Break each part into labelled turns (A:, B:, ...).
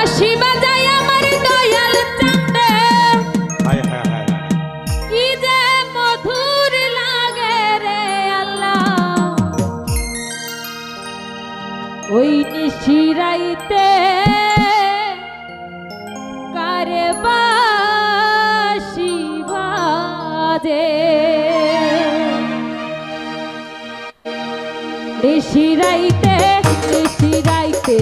A: বাঁশি বাজাই আমার দয়াল চাঁদে। কি যে মধুর লাগে রে আল্লাহ। ওই নিশিরাইতে কারে বাঁশি বাজে। নিশিরাইতে নিশিরাইতে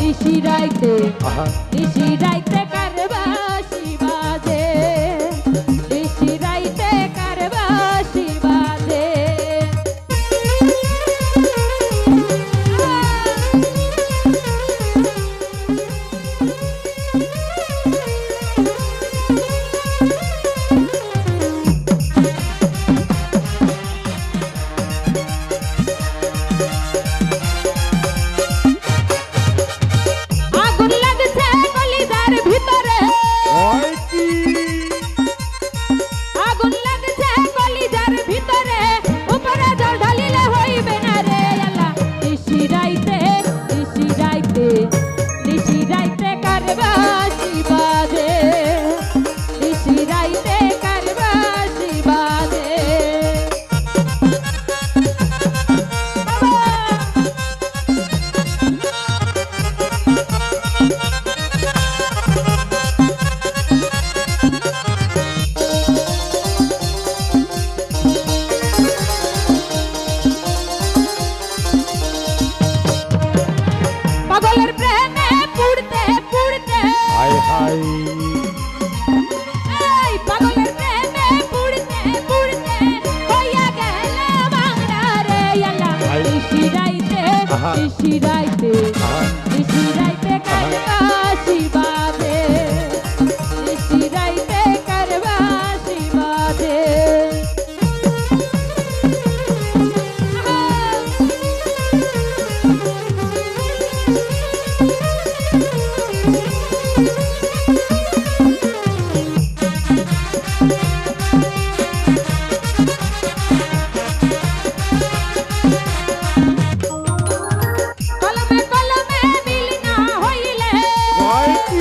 A: নিশি রাইতে নিশি রাইতে Bye.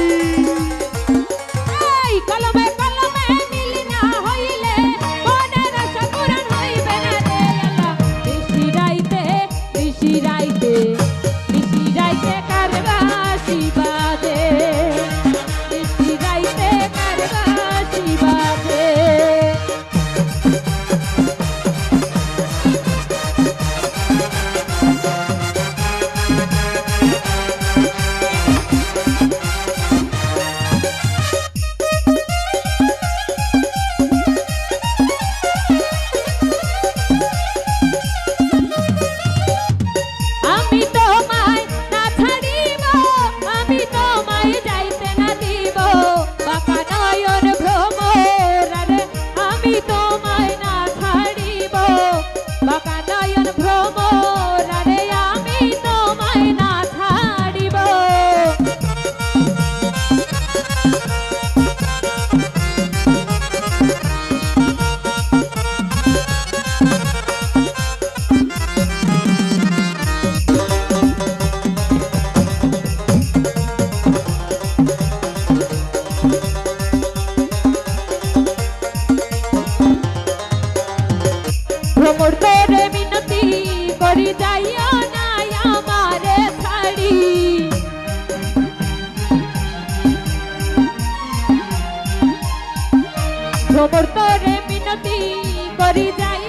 A: Bye. ভ্রমর তোরে মিনতি করি যাই।